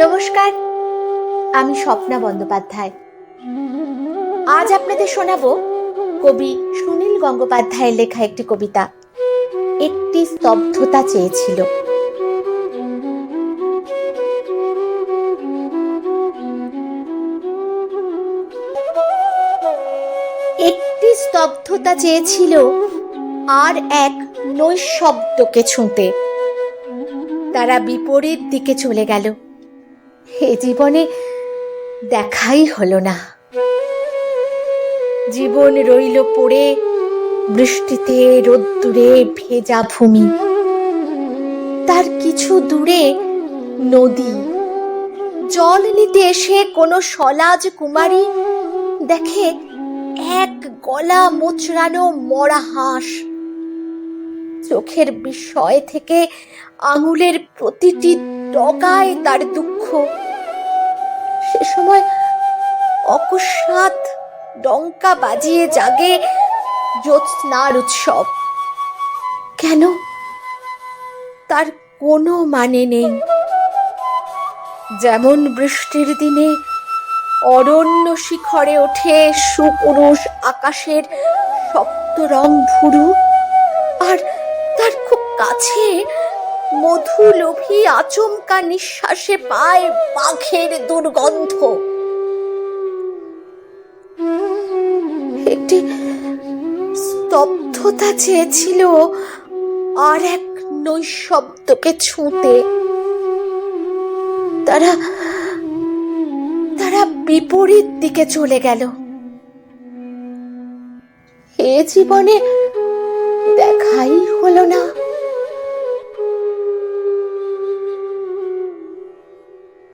নমস্কার, আমি স্বপ্না বন্দ্যোপাধ্যায়। আজ আপনাদের শোনাবো কবি সুনীল গঙ্গোপাধ্যায়ের লেখা একটি কবিতা, একটি স্তব্ধতা চেয়েছিল। একটি স্তব্ধতা চেয়েছিল আর এক নৈশব্দকে ছুঁতে। তারা বিপরীত দিকে চলে গেল। এ জীবনে দেখাই হলো না। জীবন রইল পড়ে, বৃষ্টিতে, রোদ্দুরে, ভেজা ভূমি। তার কিছু দূরে নদী। জল নিতে এসে কোনো সলাজ কুমারী দেখে এক গলা মোচড়ানো মরা হাঁস। চোখের বিষয় থেকে আঙুলের প্রতিটি ডগায় তার দুঃখ সে সময় অকস্মাৎ ডঙ্কা বাজিয়ে জাগে জ্যোৎস্নার উৎসব। কেন? তার কোনো মানে নেই। যেমন বৃষ্টির দিনে অরণ্য শিখরে ওঠে সুপুরুষ আকাশের সপ্ত রং ভুরু, আর তার খুব কাছে মধু লোভী আচমকা নিঃশ্বাসে পায় বাঘের দুর্গন্ধ। একটি স্তব্ধতা চেয়েছিল আর এক নৈশব্দকে ছুঁতে। তারা তারা বিপরীত দিকে চলে গেল। এ জীবনে দেখাই হলো না।